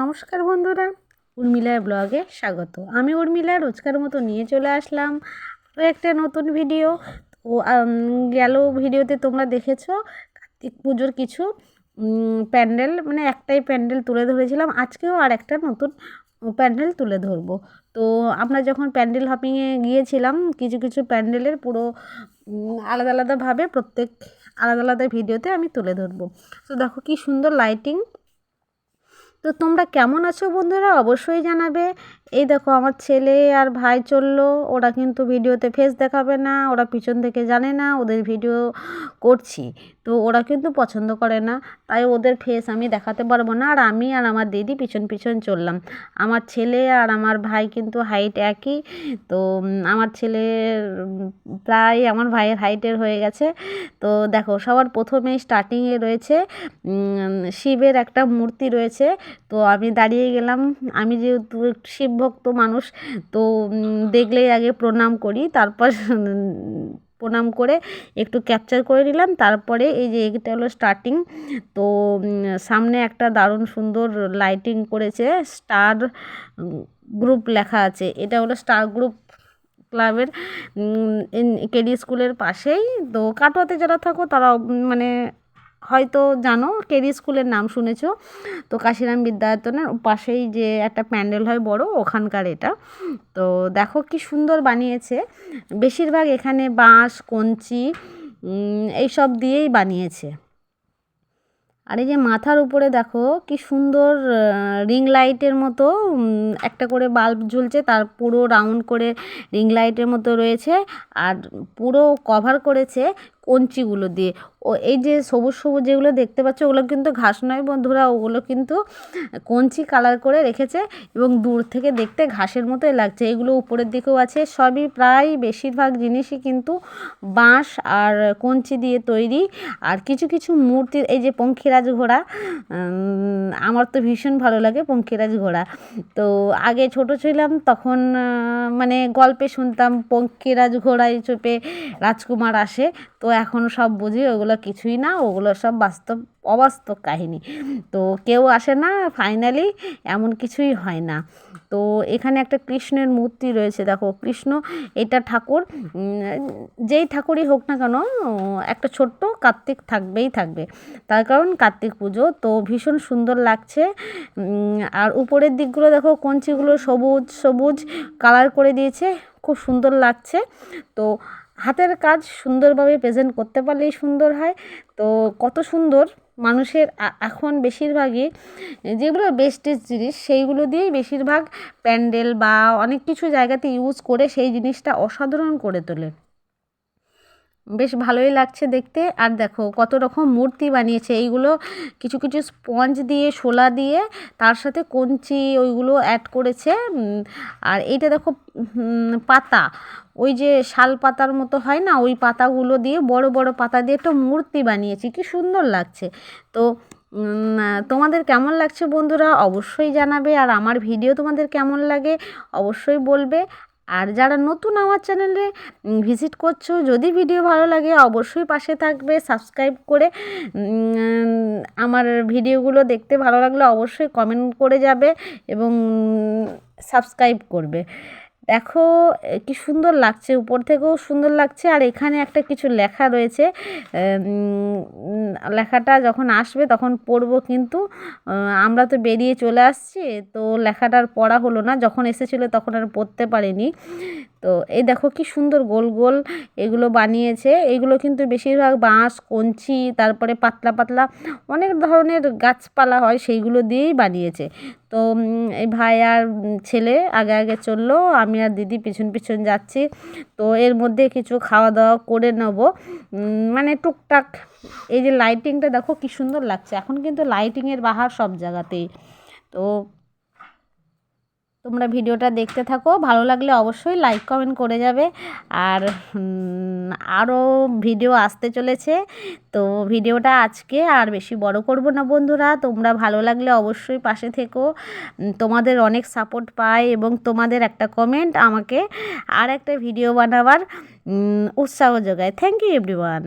নমস্কার বন্ধুরা। উর্মিলার ব্লগে স্বাগত। আমি উর্মিলা, রোজকার মতো নিয়ে চলে আসলাম একটা নতুন ভিডিও। ও গেল ভিডিওতে তোমরা দেখেছ কার্তিক পুজোর কিছু প্যান্ডেল মানে একটাই প্যান্ডেল তুলে ধরেছিলাম। আজকেও আর একটা নতুন প্যান্ডেল তুলে ধরবো। তো, আমরা যখন প্যান্ডেল হপিংয়ে গিয়েছিলাম, কিছু কিছু প্যান্ডেলের পুরো আলাদা, আলাদাভাবে প্রত্যেক আলাদা আলাদা ভিডিওতে আমি তুলে ধরবো। তো দেখো কি সুন্দর লাইটিং তো তোমরা কেমন আছো বন্ধুরা? অবশ্যই জানাবে। এই দেখো, আমার ছেলে আর ভাই চলল। ওরা কিন্তু ভিডিওতে ফেস দেখাবে না, ওরা পিছন থেকে জানে না, ওদের ভিডিও করছি। তো ওরা কিন্তু পছন্দ করে না, তাই ওদের ফেস আমি দেখাতে পারব না। আর আমি আর আমার দিদি পিছন পিছন চললাম। আমার ছেলে আর আমার ভাই কিন্তু হাইট একই। তো আমার ছেলে প্রায় আমার ভাইয়ের হাইটের হয়ে গেছে। তো দেখো, সবার প্রথমে স্টার্টিংয়ে রয়েছে শিবের একটা মূর্তি রয়েছে। তো আমি দাঁড়িয়ে গেলাম। আমি যেহেতু শিব ভক্ত মানুষ, তো দেখলেই আগে প্রণাম করি, তারপর প্রণাম করে একটু ক্যাপচার করে নিলাম, তারপরে এই যে এটা হলো স্টার্টিং তো সামনে একটা দারুণ সুন্দর লাইটিং করেছে স্টার গ্রুপ লেখা আছে, এটা হলো স্টার গ্রুপ ক্লাবের কেডি স্কুলের পাশেই, তো কাটোয়াতে যারা থাকো তারা মানে হয়তো জানো কেরি স্কুলের নাম শুনেছ? তো কাশিরাম বিদ্যায়তনের পাশেই যে একটা প্যান্ডেল হয় বড়, ওখানকার এটা। তো দেখো কি সুন্দর বানিয়েছে। বেশিরভাগ এখানে বাঁশ, কঞ্চি এইসব দিয়েই বানিয়েছে। আর এই যে মাথার উপরে দেখো, কি সুন্দর রিং লাইটের মতো একটা করে বাল্ব ঝুলছে, তার পুরো রাউন্ড করে রিং লাইটের মতো রয়েছে। আর পুরো কভার করেছে কঞ্চিগুলো দিয়ে। ও এই যে সবুজ সবুজ যেগুলো দেখতে পাচ্ছ, ওগুলো কিন্তু ঘাস নয় বন্ধুরা, ওগুলো কিন্তু কঞ্চি কালার করে রেখেছে এবং দূর থেকে দেখতে ঘাসের মতোই লাগছে। এগুলো উপরের দিকেও আছে, সবই প্রায় বেশিরভাগ জিনিসই কিন্তু বাঁশ আর কঞ্চি দিয়ে তৈরি। আর কিছু কিছু মূর্তির এই যে পঙ্খিরাজ ঘোড়া আমার তো ভীষণ ভালো লাগে পঙ্খিরাজ ঘোড়া। তো আগে ছোট ছিলাম, তখন মানে গল্পে শুনতাম, পঙ্খিরাজ ঘোড়ায় চোপে রাজকুমার আসে। তো এখন সব বুঝি, ওগুলো কিছুই না, ওগুলো সব বাস্তব, অবাস্তব কাহিনী। তো কেউ আসে না ফাইনালি এমন কিছুই হয় না। তো এখানে একটা কৃষ্ণের মূর্তি রয়েছে, দেখো কৃষ্ণ, এটা ঠাকুর যেই ঠাকুরই হোক না কেন, একটা ছোট্ট কার্তিক থাকবেই থাকবে। তার কারণ কার্তিক পুজো, তো ভীষণ সুন্দর লাগছে। আর উপরের দিকগুলো দেখো, কঞ্চিগুলো সবুজ সবুজ কালার করে দিয়েছে, খুব সুন্দর লাগছে। তো হাতের কাজ সুন্দরভাবে প্রেজেন্ট করতে পারলেই সুন্দর হয়। তো কত সুন্দর মানুষের এখন বেশিরভাগই যেগুলো বেস্টেজ জিনিস, সেইগুলো দিয়েই বেশিরভাগ প্যান্ডেল বা অনেক কিছু জায়গাতে ইউজ করে সেই জিনিসটা অসাধারণ করে তোলে। বেশ ভালোই লাগছে দেখতে। আর দেখো কত রকম মূর্তি বানিয়েছে। এইগুলো কিছু কিছু স্পঞ্জ দিয়ে, শোলা দিয়ে, তার সাথে কঞ্চি ওইগুলো অ্যাড করেছে। আর এইটা দেখো পাতা। ওই যে শাল পাতার মতো হয় না? ওই পাতাগুলো দিয়ে, বড় বড় পাতা দিয়ে একটা মূর্তি বানিয়েছি। কি সুন্দর লাগছে। তো তোমাদের কেমন লাগছে বন্ধুরা অবশ্যই জানাবে। আর আমার ভিডিও তোমাদের কেমন লাগে অবশ্যই বলবে। আর যারা নতুন আমার চ্যানেলে ভিজিট করছ, যদি ভিডিও ভালো লাগে, অবশ্যই পাশে থাকবে সাবস্ক্রাইব করে আমার ভিডিওগুলো দেখতে ভালো লাগলে অবশ্যই কমেন্ট করে যাবে এবং সাবস্ক্রাইব করবে। দেখো কি সুন্দর লাগছে। উপর থেকেও সুন্দর লাগছে। আর এখানে একটা কিছু লেখা রয়েছে। লেখাটা যখন আসবে তখন পড়ব কিন্তু আমরা তো বেরিয়ে চলে আসছি, তো লেখাটার পড়া হলো না। যখন এসেছিল তখন আর পড়তে পারিনি। তো এই দেখো কি সুন্দর গোল গোল এগুলো বানিয়েছে। এগুলো কিন্তু বেশিরভাগ বাঁশ, কঞ্চি, তারপরে পাতলা পাতলা অনেক ধরনের গাছপালা হয়, সেইগুলো দিয়েই বানিয়েছে। তো এই ভাই আর ছেলে আগে আগে চলল, আমি আর দিদি পিছন পিছন যাচ্ছি। তো এর মধ্যে কিছু খাওয়া দাওয়া করে নেব। মানে টুকটাক, এই যে লাইটিংটা দেখো কি সুন্দর লাগছে। এখন কিন্তু লাইটিংয়ের বাহার সব জায়গাতেই। তো তোমরা ভিডিওটা দেখতে থাকো। ভালো লাগলে অবশ্যই লাইক কমেন্ট করে যাবে। আর আরও ভিডিও আসতে চলেছে। তো ভিডিওটা আজকে আর বেশি বড় করব না বন্ধুরা। তোমরা ভালো লাগলে অবশ্যই পাশে থেকো। তোমাদের অনেক সাপোর্ট পাই এবং তোমাদের একটা কমেন্ট আমাকে আর একটা ভিডিও বানাবার উৎসাহ যোগায়। Thank you everyone